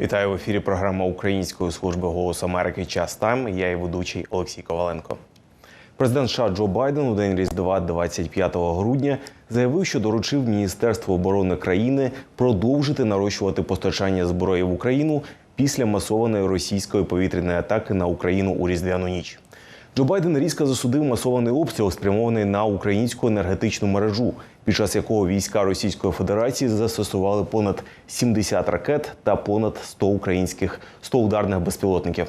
Вітаю в ефірі. Програма Української служби «Голос Америки. Час там. Я і ведучий Олексій Коваленко. Президент США Джо Байден у день Різдва 25 грудня заявив, що доручив Міністерству оборони країни продовжити нарощувати постачання зброї в Україну після масованої російської повітряної атаки на Україну у різдвяну ніч. Джо Байден різко засудив масований обстріл, спрямований на українську енергетичну мережу, під час якого війська Російської Федерації застосували понад 70 ракет та понад 100 українських 100 ударних безпілотників.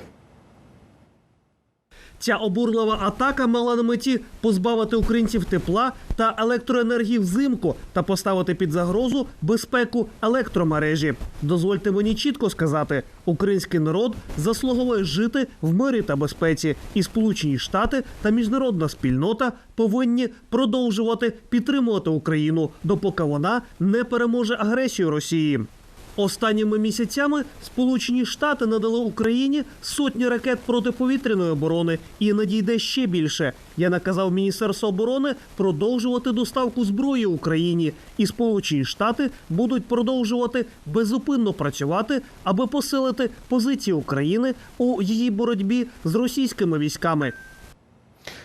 Ця обурлива атака мала на меті позбавити українців тепла та електроенергії взимку та поставити під загрозу безпеку електромережі. Дозвольте мені чітко сказати: український народ заслуговує жити в мирі та безпеці, і Сполучені Штати та міжнародна спільнота повинні продовжувати підтримувати Україну, допоки вона не переможе агресію Росії. Останніми місяцями Сполучені Штати надали Україні сотні ракет протиповітряної оборони і надійде ще більше. Я наказав Міністерству оборони продовжувати доставку зброї Україні, і Сполучені Штати будуть продовжувати безупинно працювати, аби посилити позиції України у її боротьбі з російськими військами.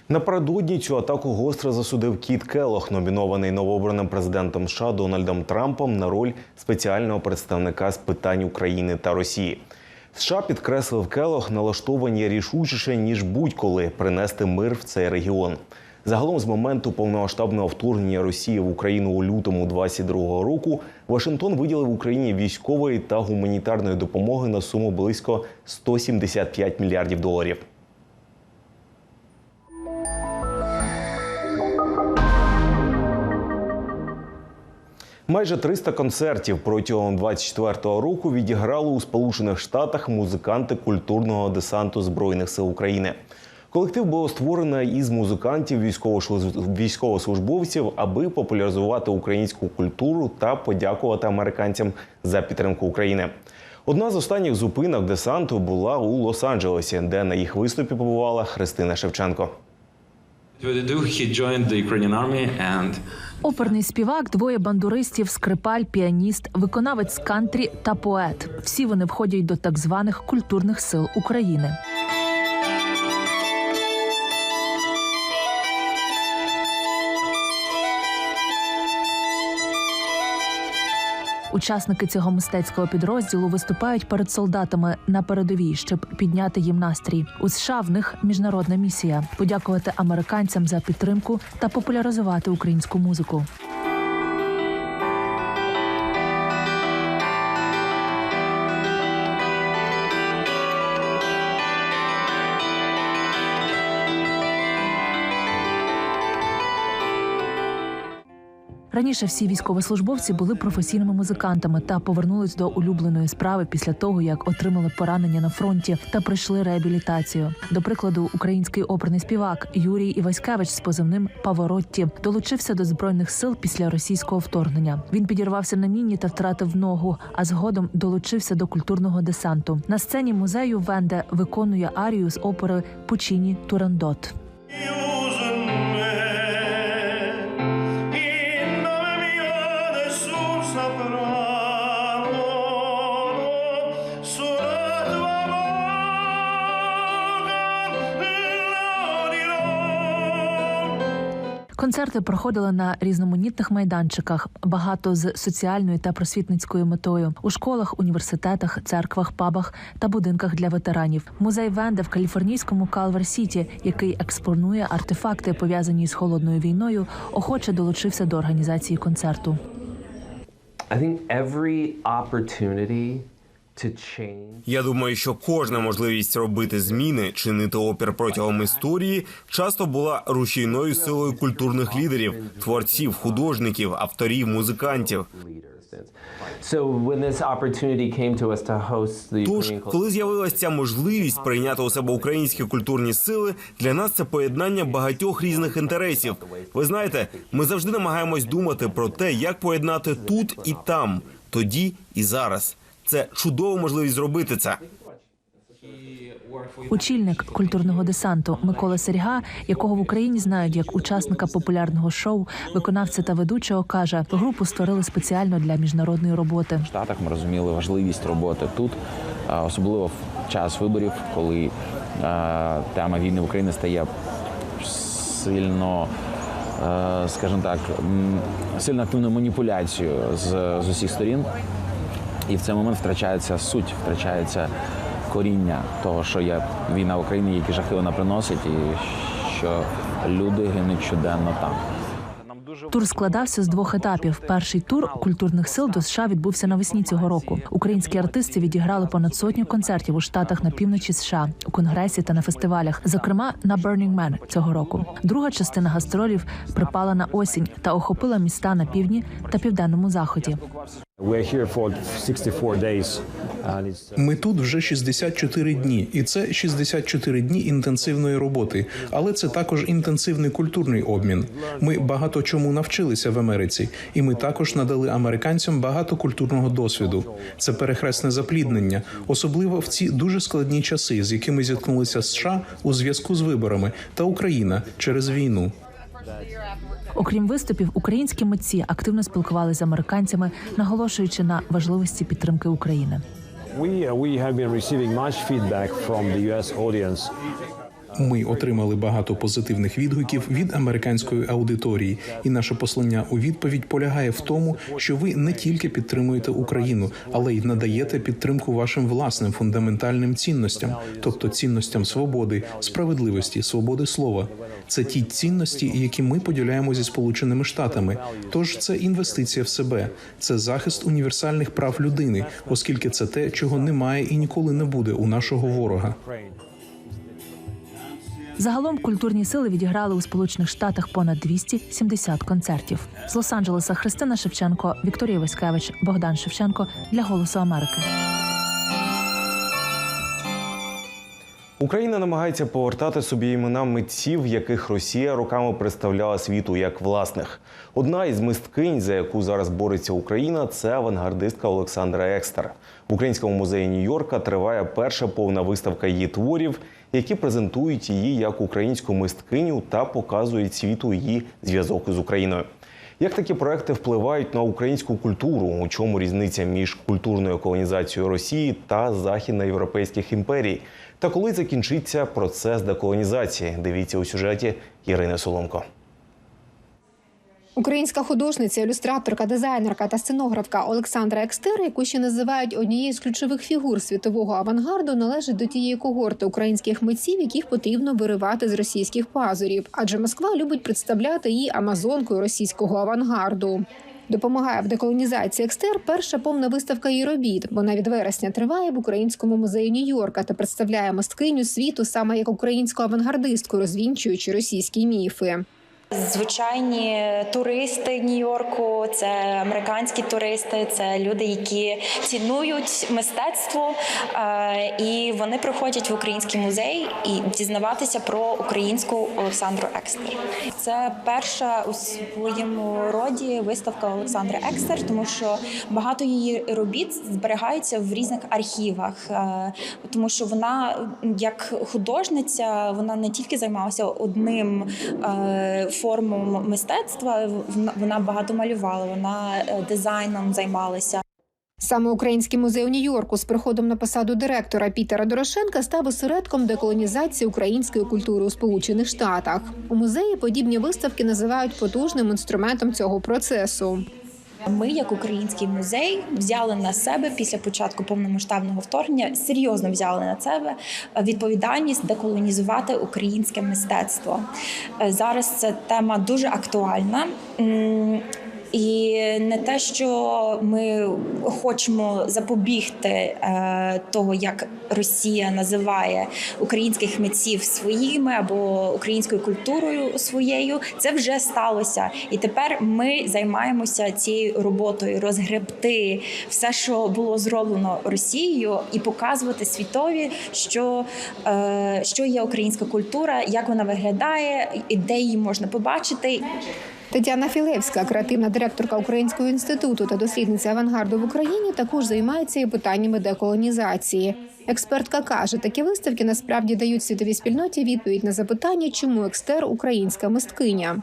Напередодні цю атаку гостро засудив Кіт Келох, номінований новообраним президентом США Дональдом Трампом на роль спеціального представника з питань України та Росії. США підкреслив Келох, налаштовані рішучіше ніж будь-коли принести мир в цей регіон. Загалом, з моменту повномасштабного вторгнення Росії в Україну у лютому 22-го року, Вашингтон виділив Україні військової та гуманітарної допомоги на суму близько 175 мільярдів доларів. Майже 300 концертів протягом 24-го року відіграли у Сполучених Штатах музиканти культурного десанту Збройних сил України. Колектив було створено із музикантів військовослуж- військовослужбовців, аби популяризувати українську культуру та подякувати американцям за підтримку України. Одна з останніх зупинок десанту була у Лос-Анджелесі, де на їх виступі побувала Христина Шевченко. He Оперний співак, двоє бандуристів, скрипаль, піаніст, виконавець кантрі та поет. Всі вони входять до так званих культурних сил України. Учасники цього мистецького підрозділу виступають перед солдатами на передовій, щоб підняти їм настрій. У США в них міжнародна місія подякувати американцям за підтримку та популяризувати українську музику. Раніше всі військовослужбовці були професійними музикантами та повернулись до улюбленої справи після того, як отримали поранення на фронті та пройшли реабілітацію. До прикладу, український оперний співак Юрій Іваськевич з позивним Паворотті долучився до збройних сил після російського вторгнення. Він підірвався на міні та втратив ногу, а згодом долучився до культурного десанту. На сцені музею Венде виконує арію з опери Пучіні Турандот. Концерти проходили на різноманітних майданчиках, багато з соціальною та просвітницькою метою у школах, університетах, церквах, пабах та будинках для ветеранів. Музей Венде в каліфорнійському Калвер Сіті, який експонує артефакти, пов'язані з холодною війною, охоче долучився до організації концерту. Я думаю, що кожна можливість робити зміни, чинити опір протягом історії, часто була рушійною силою культурних лідерів, творців, художників, авторів, музикантів. Тож, коли з'явилася ця можливість прийняти у себе українські культурні сили, для нас це поєднання багатьох різних інтересів. Ви знаєте, ми завжди намагаємось думати про те, як поєднати тут і там, тоді і зараз. Це чудова можливість зробити це. Очільник культурного десанту Микола Серга, якого в Україні знають як учасника популярного шоу, виконавця та ведучого, каже, групу створили спеціально для міжнародної роботи. В Штатах ми розуміли важливість роботи тут, особливо в час виборів, коли тема війни в Україні стає сильно, скажімо так, сильно активною маніпуляцією з, з усіх сторін. І в цей момент втрачається суть, втрачається коріння того, що є війна в Україні, які жахи вона приносить, і що люди гинуть щоденно там. Тур складався з двох етапів. Перший тур культурних сил до США відбувся навесні цього року. Українські артисти відіграли понад сотню концертів у штатах на півночі США у конгресі та на фестивалях, зокрема на Burning Man цього року. Друга частина гастролів припала на осінь та охопила міста на півдні та південному заході. We're here for 64 days, and it's Ми тут вже 64 дні, і це 64 дні інтенсивної роботи. Але це також інтенсивний культурний обмін. Ми багато чому навчилися в Америці, і ми також надали американцям багато культурного досвіду. Це перехресне запліднення, особливо в ці дуже складні часи, з якими зіткнулися США у зв'язку з виборами та Україна через війну. Окрім виступів, українські митці активно спілкувалися з американцями, наголошуючи на важливості підтримки України. We uh, we have been receiving much feedback from the U.S. audience Ми отримали багато позитивних відгуків від американської аудиторії, і наше послання у відповідь полягає в тому, що ви не тільки підтримуєте Україну, але й надаєте підтримку вашим власним фундаментальним цінностям, тобто цінностям свободи, справедливості, свободи слова. Це ті цінності, які ми поділяємо зі сполученими штатами. Тож це інвестиція в себе, це захист універсальних прав людини, оскільки це те, чого немає і ніколи не буде у нашого ворога. Загалом культурні сили відіграли у Сполучених Штатах понад 270 концертів. З Лос-Анджелеса Христина Шевченко, Вікторія Васькевич, Богдан Шевченко для Голосу Америки. Україна намагається повертати собі імена митців, яких Росія роками представляла світу як власних. Одна із мисткинь, за яку зараз бореться Україна, це авангардистка Олександра Екстер. В Українському музеї Нью-Йорка триває перша повна виставка її творів, які презентують її як українську мисткиню та показують світу її зв'язок із Україною. Як такі проекти впливають на українську культуру? У чому різниця між культурною колонізацією Росії та західноєвропейських імперій? Та коли закінчиться процес деколонізації? Дивіться у сюжеті Ірини Соломко. Українська художниця, ілюстраторка, дизайнерка та сценографка Олександра Екстер, яку ще називають однією з ключових фігур світового авангарду, належить до тієї когорти українських митців, яких потрібно виривати з російських пазурів, адже Москва любить представляти її амазонкою російського авангарду. Допомагає в деколонізації екстер перша повна виставка її робіт. Вона від вересня триває в українському музеї Нью-Йорка та представляє мисткиню світу саме як українську авангардистку, розвінчуючи російські міфи. Звичайні туристи Нью-Йорку, це американські туристи, це люди, які цінують мистецтво, е, і вони приходять в український музей і дізнаватися про українську Олександру Екстер. Це перша у своєму роді виставка Олександри Екстер, тому що багато її робіт зберігаються в різних архівах, е, тому що вона як художниця, вона не тільки займалася одним. Форму мистецтва. Вона багато малювала, вона е, дизайном займалася. Саме Український музей у Нью-Йорку з приходом на посаду директора Пітера Дорошенка став осередком деколонізації української культури у Сполучених Штатах. У музеї подібні виставки називають потужним інструментом цього процесу. Ми, як український музей, взяли на себе після початку повномасштабного вторгнення, серйозно взяли на себе відповідальність деколонізувати українське мистецтво. Е, Зараз ця тема дуже актуальна. І не те, що ми хочемо запобігти е, того, як Росія називає українських митців своїми або українською культурою своєю, це вже сталося. І тепер ми займаємося цією роботою розгребти все, що було зроблено Росією, і показувати світові, що, е, що є українська культура, як вона виглядає, і де її можна побачити. Тетяна Філевська, креативна директорка Українського інституту та дослідниця авангарду в Україні, також займається і питаннями деколонізації. Експертка каже, такі виставки насправді дають світовій спільноті відповідь на запитання, чому екстер українська мисткиня.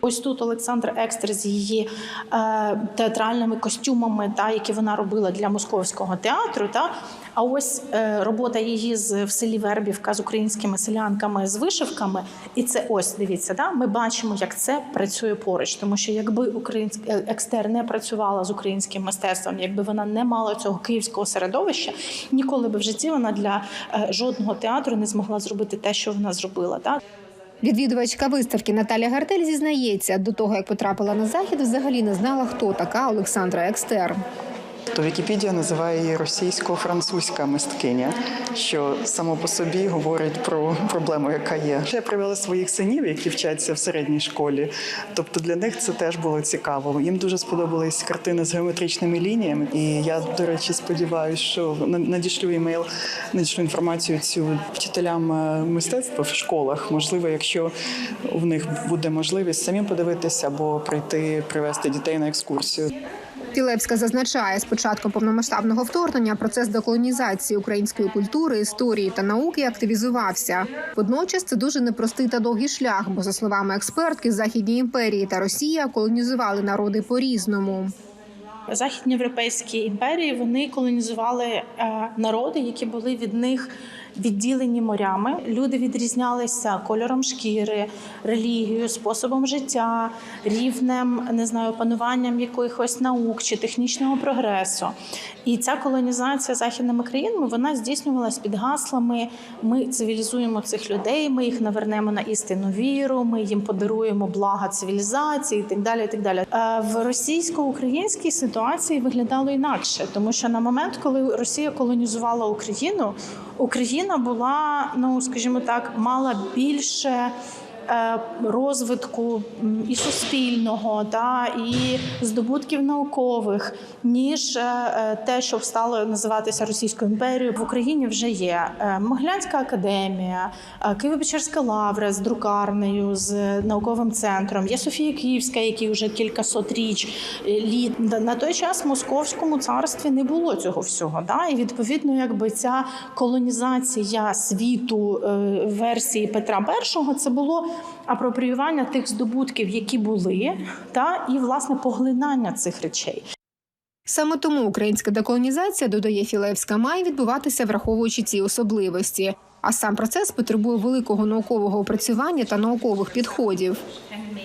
Ось тут Олександр Екстер з її е, театральними костюмами, та які вона робила для московського театру. Та а ось е, робота її з в селі Вербівка з українськими селянками з вишивками. І це ось дивіться, да ми бачимо, як це працює поруч. Тому що якби українська екстер не працювала з українським мистецтвом, якби вона не мала цього київського середовища, ніколи би в житті вона для е, жодного театру не змогла зробити те, що вона зробила. Так? Відвідувачка виставки Наталя Гартель зізнається, до того як потрапила на захід, взагалі не знала, хто така Олександра Екстер. То Вікіпедія називає її російсько-французька мисткиня, що само по собі говорить про проблему, яка є. Я привела своїх синів, які вчаться в середній школі. Тобто для них це теж було цікаво. Їм дуже сподобались картини з геометричними лініями. І я, до речі, сподіваюся, що на- надішлю імейл, надішлю інформацію цю вчителям е, мистецтва в школах. Можливо, якщо в них буде можливість самим подивитися або прийти привезти дітей на екскурсію. Філепська зазначає, з початком повномасштабного вторгнення процес деколонізації української культури, історії та науки активізувався. Водночас це дуже непростий та довгий шлях, бо за словами експертки, західні імперії та Росія колонізували народи по-різному. західноєвропейські імперії вони колонізували е, народи, які були від них відділені морями. Люди відрізнялися кольором шкіри, релігією, способом життя, рівнем не знаю, пануванням якихось наук чи технічного прогресу. І ця колонізація західними країнами вона здійснювалась під гаслами: ми цивілізуємо цих людей, ми їх навернемо на істинну віру, ми їм подаруємо блага цивілізації і так далі. І так далі. Е, В російсько-українській ситуації виглядало інакше, тому що на момент, коли Росія колонізувала Україну, Україна була, ну скажімо так, мала більше. Е, Розвитку і суспільного, та і здобутків наукових, ніж е, е, те, що стало називатися Російською імперією, в Україні вже є Могилянська академія, Києво-Печерська лавра з друкарнею, з науковим центром. Є Софія Київська, який вже кількасот річ літ. На той час в московському царстві не було цього всього. Да? І відповідно, якби ця колонізація світу версії Петра І це було апропріювання тих здобутків, які були, та і власне поглинання цих речей. Саме тому українська деколонізація, додає Філевська, має відбуватися, враховуючи ці особливості. А сам процес потребує великого наукового опрацювання та наукових підходів.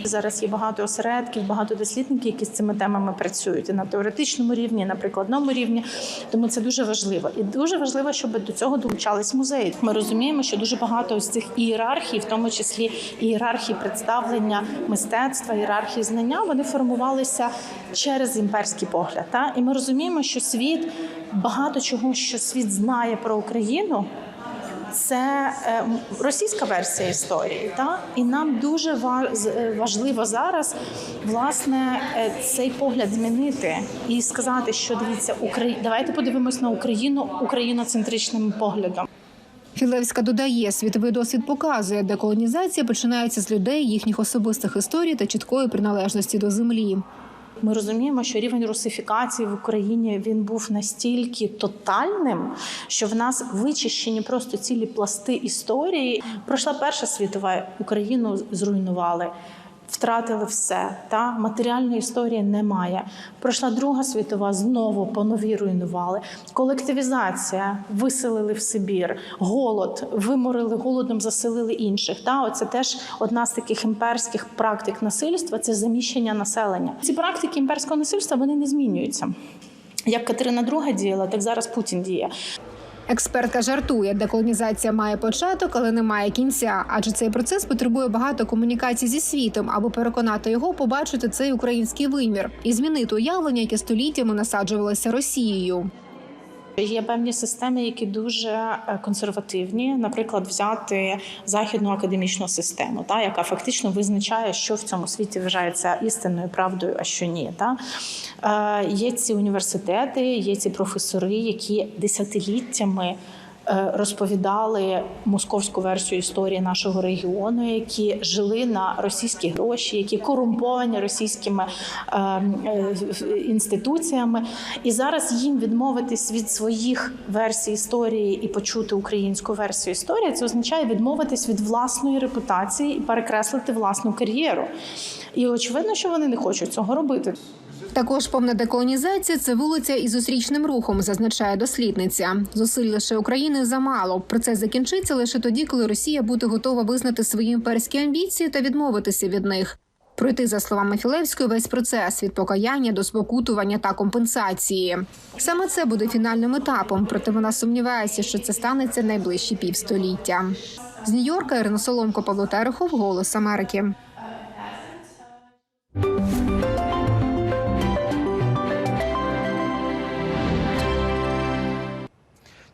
Зараз є багато осередків, багато дослідників, які з цими темами працюють і на теоретичному рівні, і на прикладному рівні. Тому це дуже важливо. І дуже важливо, щоб до цього долучались музеї. Ми розуміємо, що дуже багато ось цих ієрархій, в тому числі ієрархії представлення мистецтва, ієрархії знання, вони формувалися через імперський погляд. Та? І ми розуміємо, що світ багато чого, що світ знає про Україну це е, російська версія історії. Та? І нам дуже е, важливо зараз власне е, цей погляд змінити і сказати, що дивіться, Украї... давайте подивимось на Україну україноцентричним поглядом. Філевська додає, світовий досвід показує, деколонізація починається з людей, їхніх особистих історій та чіткої приналежності до землі. Ми розуміємо, що рівень русифікації в Україні він був настільки тотальним, що в нас вичищені просто цілі пласти історії. Пройшла Перша світова, Україну зруйнували. Втратили все, та матеріальної історії немає. Пройшла Друга світова, знову по новій руйнували. Колективізація виселили в Сибір, голод виморили голодом, заселили інших. Та оце теж одна з таких імперських практик насильства це заміщення населення. Ці практики імперського насильства вони не змінюються. Як Катерина II діяла, так зараз Путін діє. Експертка жартує, деколонізація має початок, але не має кінця, адже цей процес потребує багато комунікацій зі світом, аби переконати його побачити цей український вимір і змінити уявлення, яке століттями насаджувалося Росією. Є певні системи, які дуже е, консервативні, наприклад, взяти західну академічну систему, та яка фактично визначає, що в цьому світі вважається істинною правдою, а що ні. Та е, є ці університети, є ці професори, які десятиліттями. Е, розповідали московську версію історії нашого регіону, які жили на російські гроші, які корумповані російськими е, е, інституціями. І зараз їм відмовитись від своїх версій історії і почути українську версію історії, це означає відмовитись від власної репутації і перекреслити власну кар'єру. І очевидно, що вони не хочуть цього робити. Також повна деколонізація це вулиця із зустрічним рухом, зазначає дослідниця. Зусиль лише України замало. Процес закінчиться лише тоді, коли Росія буде готова визнати свої імперські амбіції та відмовитися від них. Пройти, за словами Філевської, весь процес від покаяння до спокутування та компенсації. Саме це буде фінальним етапом, проте вона сумнівається, що це станеться найближчі півстоліття. З Нью-Йорка Ірина Соломко, Павло Терехов, Голос Америки.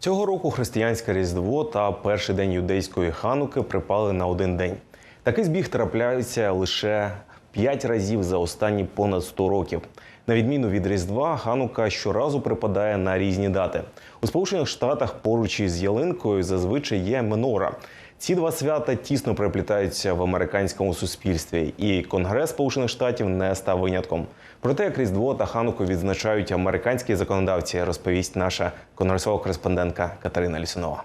Цього року християнське Різдво та перший день юдейської хануки припали на один день. Такий збіг трапляється лише п'ять разів за останні понад 100 років. На відміну від Різдва, ханука щоразу припадає на різні дати. У Сполучених Штатах поруч із ялинкою зазвичай є менора. Ці два свята тісно переплітаються в американському суспільстві, і Конгрес Сполучених Штатів не став винятком. Про те, як Різдво та Хануку відзначають американські законодавці, розповість наша конгресова кореспондентка Катерина Лісунова.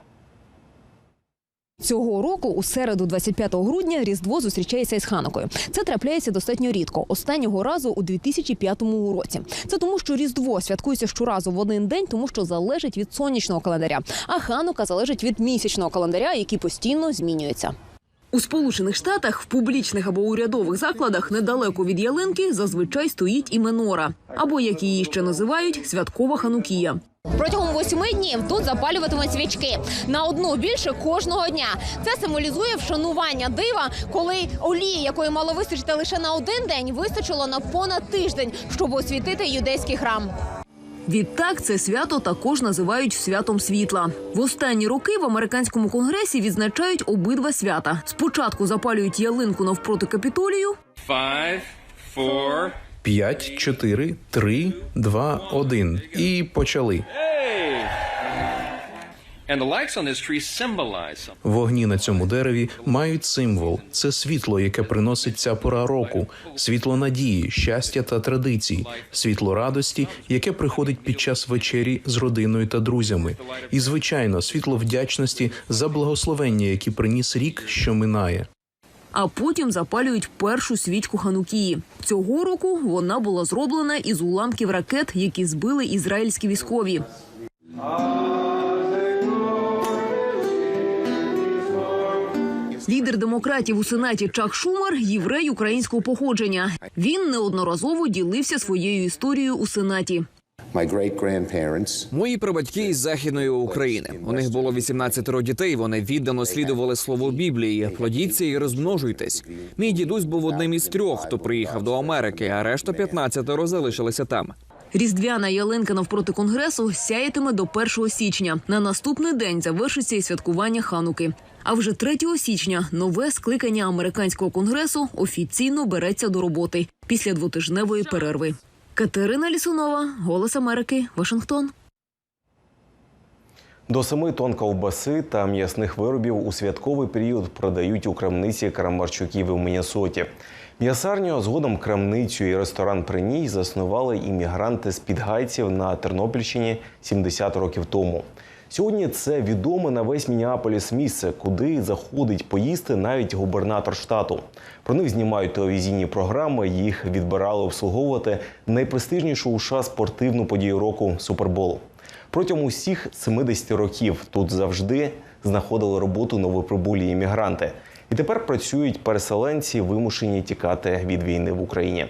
Цього року, у середу, 25 грудня, Різдво зустрічається із Ханукою. Це трапляється достатньо рідко. Останнього разу у 2005 році. Це тому, що Різдво святкується щоразу в один день, тому що залежить від сонячного календаря, а Ханука залежить від місячного календаря, який постійно змінюється. У Сполучених Штатах в публічних або урядових закладах недалеко від ялинки зазвичай стоїть і менора, або як її ще називають святкова ханукія. Протягом восьми днів тут запалюватимуть свічки на одну більше кожного дня. Це символізує вшанування дива, коли олії, якої мало вистачити лише на один день, вистачило на понад тиждень, щоб освітити юдейський храм. Відтак це свято також називають святом світла. В останні роки в американському конгресі відзначають обидва свята. Спочатку запалюють ялинку навпроти капітолію. Five, four. 5, 4, 3, 2, 1. І почали. Вогні на цьому дереві мають символ. Це світло, яке приносить ця пора року, світло надії, щастя та традицій, світло радості, яке приходить під час вечері з родиною та друзями. І, звичайно, світло вдячності за благословення, які приніс рік, що минає. А потім запалюють першу свічку Ханукії. Цього року вона була зроблена із уламків ракет, які збили ізраїльські військові. Лідер демократів у сенаті Чак Шумер єврей українського походження. Він неодноразово ділився своєю історією у сенаті. Мої прабатьки із західної України. У них було 18 дітей. Вони віддано слідували слову Біблії. Плодіться і розмножуйтесь. Мій дідусь був одним із трьох, хто приїхав до Америки, а решта 15 залишилися там. Різдвяна ялинка навпроти конгресу сяятиме до 1 січня. На наступний день завершиться і святкування хануки. А вже 3 січня нове скликання американського конгресу офіційно береться до роботи після двотижневої перерви. Катерина Лісунова, Голос Америки, Вашингтон. До семи тонн ковбаси та м'ясних виробів у святковий період продають у крамниці Крамарчуків у Міннесоті. М'ясарню, а згодом крамницю і ресторан при ній заснували іммігранти з підгайців на Тернопільщині 70 років тому. Сьогодні це відоме на весь Мініаполіс місце, куди заходить поїсти навіть губернатор штату. Про них знімають телевізійні програми. Їх відбирали обслуговувати найпрестижнішу у США спортивну подію року Супербол. Протягом усіх 70 років тут завжди знаходили роботу новоприбулі іммігранти. І тепер працюють переселенці, вимушені тікати від війни в Україні.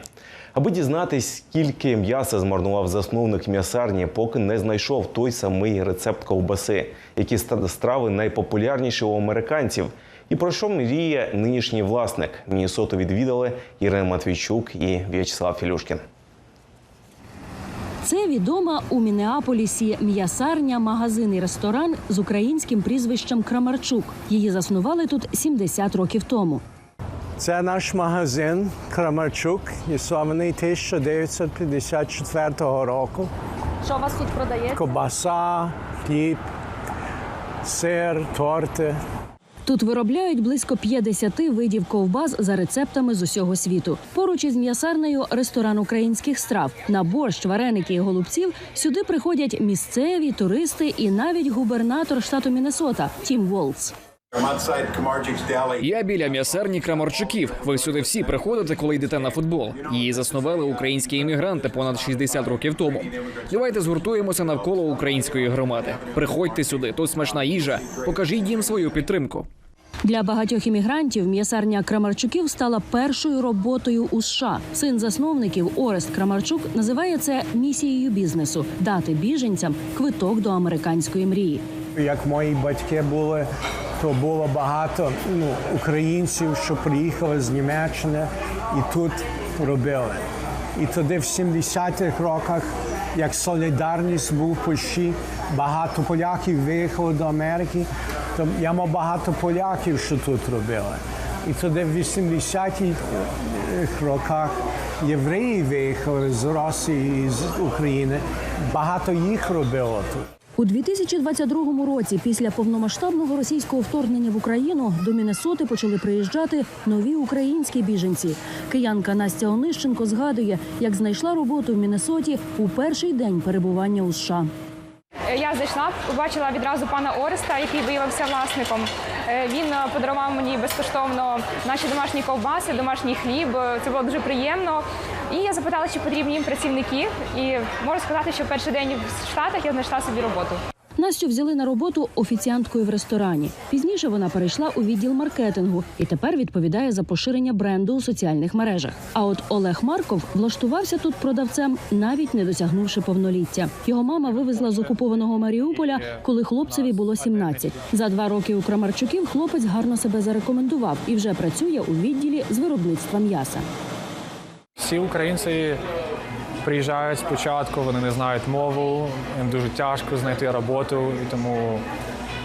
Аби дізнатись, скільки м'яса змарнував засновник м'ясарні, поки не знайшов той самий рецепт ковбаси, які страви найпопулярніші у американців. І про що мріє нинішній власник? Мінісоту відвідали Ірина Матвійчук і В'ячеслав Філюшкін. Це відома у Мінеаполісі м'ясарня, магазин і ресторан з українським прізвищем Крамарчук. Її заснували тут 70 років тому. Це наш магазин Крамарчук, існований 1954 року. Що у вас тут продається? Кобаса, хліб, сир, торти. Тут виробляють близько 50 видів ковбас за рецептами з усього світу. Поруч із м'ясарнею ресторан українських страв. На борщ, вареники і голубців сюди приходять місцеві туристи і навіть губернатор штату Міннесота Тім Волц. Я біля м'ясерні Крамарчуків. Ви сюди всі приходите, коли йдете на футбол. Її заснували українські іммігранти понад 60 років тому. Давайте згуртуємося навколо української громади. Приходьте сюди, тут смачна їжа. Покажіть їм свою підтримку. Для багатьох іммігрантів м'ясарня Крамарчуків стала першою роботою у США. Син засновників Орест Крамарчук називає це місією бізнесу дати біженцям квиток до американської мрії. Як мої батьки були, то було багато ну, українців, що приїхали з Німеччини і тут робили. І тоді в 70-х роках, як солідарність був почти, багато поляків виїхало до Америки, то я мав багато поляків, що тут робили. І тоді в 80-х роках євреї виїхали з Росії з України. Багато їх робило тут. У 2022 році, після повномасштабного російського вторгнення в Україну, до Міннесоти почали приїжджати нові українські біженці. Киянка Настя Онищенко згадує, як знайшла роботу в Міннесоті у перший день перебування у США. Я зайшла, побачила відразу пана Ореста, який виявився власником. Е, Він е, подарував мені безкоштовно наші домашні ковбаси, домашній хліб. Е, Це було дуже приємно. І я запитала, чи потрібні їм працівники. І можу сказати, що перший день в Штатах я знайшла собі роботу. Настю взяли на роботу офіціанткою в ресторані. Пізніше вона перейшла у відділ маркетингу і тепер відповідає за поширення бренду у соціальних мережах. А от Олег Марков влаштувався тут продавцем, навіть не досягнувши повноліття. Його мама вивезла з окупованого Маріуполя, коли хлопцеві було 17. За два роки у Крамарчуків хлопець гарно себе зарекомендував і вже працює у відділі з виробництва м'яса. Всі українці приїжджають спочатку, вони не знають мову, їм дуже тяжко знайти роботу, і тому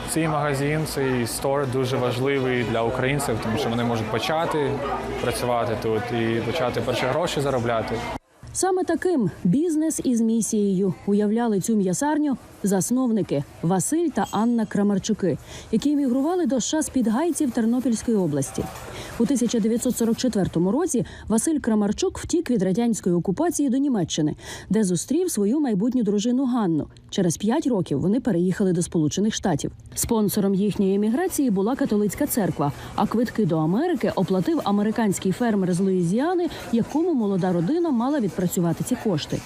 цей магазин, цей стор дуже важливий для українців, тому що вони можуть почати працювати тут і почати перші гроші заробляти. Саме таким бізнес із місією уявляли цю м'ясарню засновники Василь та Анна Крамарчуки, які емігрували до США з Підгайців Тернопільської області. У 1944 році Василь Крамарчук втік від радянської окупації до Німеччини, де зустрів свою майбутню дружину Ганну. Через п'ять років вони переїхали до Сполучених Штатів. Спонсором їхньої еміграції була католицька церква. А квитки до Америки оплатив американський фермер з Луїзіани, якому молода родина мала відпрацювати ці кошти.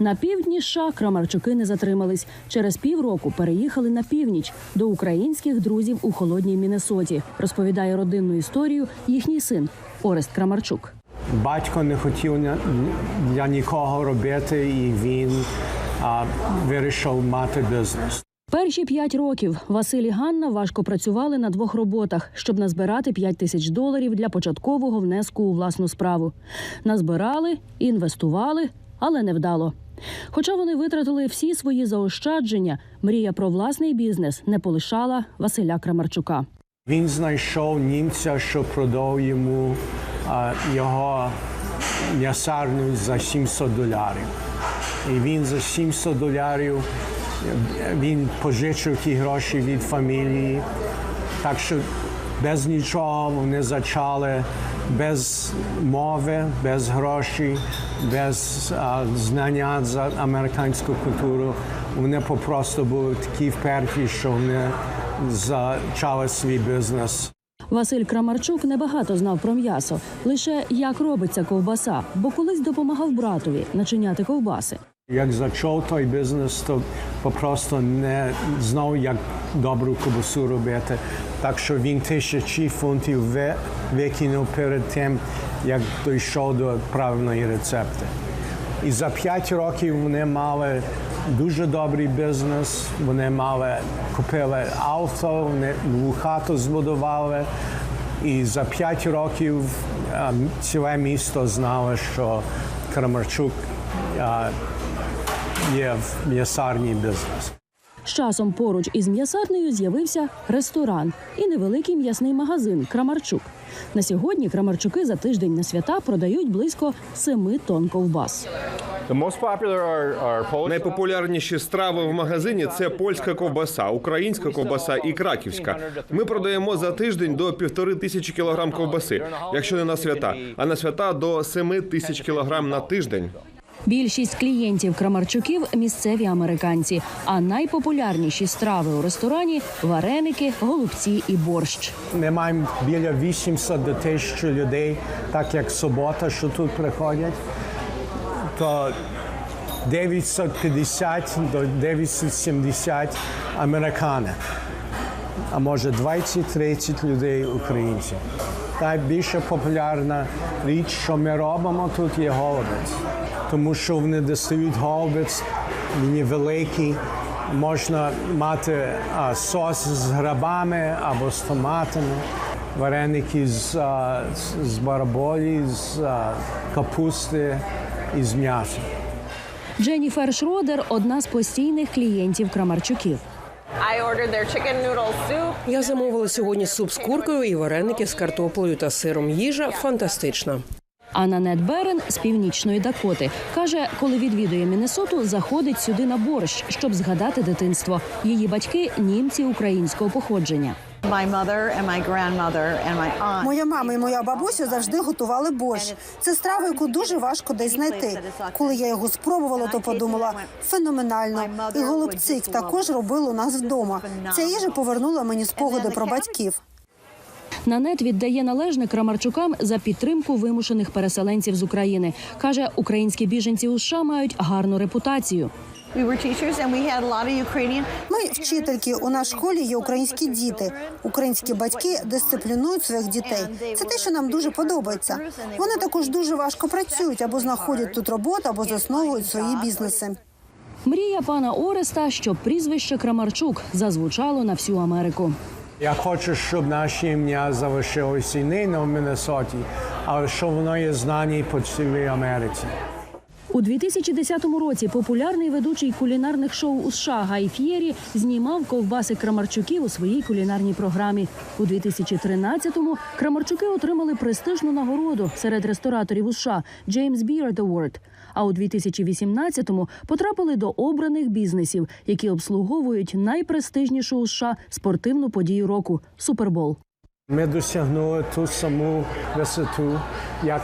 На півдні США Крамарчуки не затримались. Через півроку переїхали на північ до українських друзів у холодній Міннесоті. Розповідає родинну історію їхній син Орест Крамарчук. Батько не хотів для нікого робити, і він а, вирішив мати бізнес. Перші п'ять років Василь і Ганна важко працювали на двох роботах, щоб назбирати 5 тисяч доларів для початкового внеску у власну справу. Назбирали, інвестували, але не вдало. Хоча вони витратили всі свої заощадження, мрія про власний бізнес не полишала Василя Крамарчука. Він знайшов німця, що продав йому а, його м'ясарню за 700 доларів. І він за 700 доларів він пожичив ті гроші від фамілії. Так що без нічого вони почали, без мови, без грошей, без а, знання за американську культуру. Вони попросту були такі вперті, що вони почали свій бізнес. Василь Крамарчук небагато знав про м'ясо, лише як робиться ковбаса, бо колись допомагав братові начиняти ковбаси. Як зачав той бізнес, то попросту не знав, як добру кобасу робити. Так що він тисячі фунтів викинув перед тим, як дійшов до правильної рецепти. І за п'ять років вони мали дуже добрий бізнес. Вони мали купили авто, вони нову хату збудували. І за п'ять років ціле місто знало, що Крамарчук є в м'ясарній бізнес. З часом поруч із м'ясарнею з'явився ресторан і невеликий м'ясний магазин Крамарчук. На сьогодні Крамарчуки за тиждень на свята продають близько 7 тонн ковбас. Найпопулярніші страви в магазині це польська ковбаса, українська ковбаса і краківська. Ми продаємо за тиждень до півтори тисячі кілограм ковбаси, якщо не на свята, а на свята до семи тисяч кілограм на тиждень. Більшість клієнтів Крамарчуків місцеві американці, а найпопулярніші страви у ресторані вареники, голубці і борщ. Ми маємо біля 800 до 1000 людей, так як субота, що тут приходять. То 950 до 970 американок, а може 20-30 людей українців. Найбільша популярна річ, що ми робимо тут, є голубець. Тому що вони достають голубець, він є великий, можна мати а, сос з грибами або з томатами, вареники з, а, з- з бараболі, з а, капусти і з м'яса. Дженніфер Шродер одна з постійних клієнтів Крамарчуків. Я замовила сьогодні суп з куркою і вареники з картоплею та сиром. Їжа фантастична. А Нанет Берен з північної Дакоти каже, коли відвідує Міннесоту, заходить сюди на борщ, щоб згадати дитинство. Її батьки німці українського походження. Моя мама і моя бабуся завжди готували борщ. Це страва, яку дуже важко десь знайти. Коли я його спробувала, то подумала феноменально. І голубцик також робили у нас вдома. Ця їжа повернула мені спогади про батьків. Нанет віддає належне Крамарчукам за підтримку вимушених переселенців з України. каже, українські біженці у США мають гарну репутацію. Ми вчительки. У нашій школі є українські діти. Українські батьки дисциплінують своїх дітей. Це те, що нам дуже подобається. Вони також дуже важко працюють або знаходять тут роботу, або засновують свої бізнеси. Мрія пана Ореста, щоб прізвище Крамарчук зазвучало на всю Америку. Я хочу, щоб наше ім'я залишилося і не на Міннесоті, але щоб воно є знані по цілій Америці. У 2010 році популярний ведучий кулінарних шоу у США Гай Ф'єрі знімав ковбаси Крамарчуків у своїй кулінарній програмі. У 2013-му Крамарчуки отримали престижну нагороду серед рестораторів у США James Beard Award. А у 2018-му потрапили до обраних бізнесів, які обслуговують найпрестижнішу у США спортивну подію року Супербол. Ми досягнули ту саму висоту, як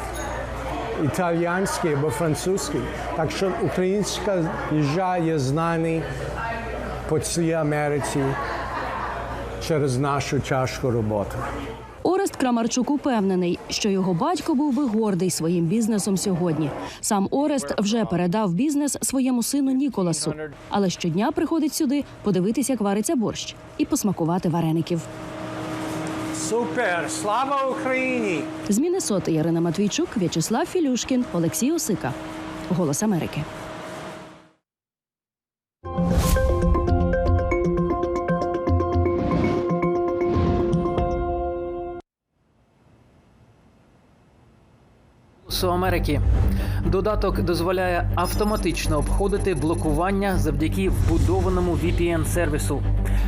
італійський або французький. Так що українська їжа є знаний по цілій Америці через нашу тяжку роботу. Орест Крамарчук упевнений, що його батько був би гордий своїм бізнесом сьогодні. Сам Орест вже передав бізнес своєму сину Ніколасу, але щодня приходить сюди подивитися, як вариться борщ і посмакувати вареників. Супер! Слава Україні! З Міннесоти Ярина Матвійчук, В'ячеслав Філюшкін, Олексій Осика. Голос Америки. Голосу Америки. Додаток дозволяє автоматично обходити блокування завдяки вбудованому VPN-сервісу.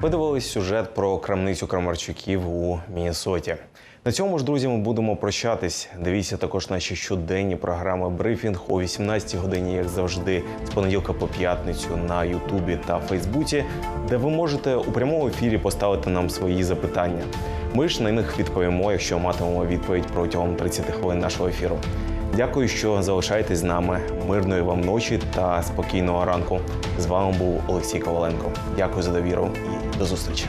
Ви дивились сюжет про крамницю Крамарчуків у Міннесоті. На цьому ж, друзі, ми будемо прощатись. Дивіться також наші щоденні програми Брифінг о 18 годині, як завжди, з понеділка по п'ятницю на Ютубі та Фейсбуці, де ви можете у прямому ефірі поставити нам свої запитання. Ми ж на них відповімо, якщо матимемо відповідь протягом 30 хвилин нашого ефіру. Дякую, що залишаєтесь з нами. Мирної вам ночі та спокійного ранку. З вами був Олексій Коваленко. Дякую за довіру і до зустрічі.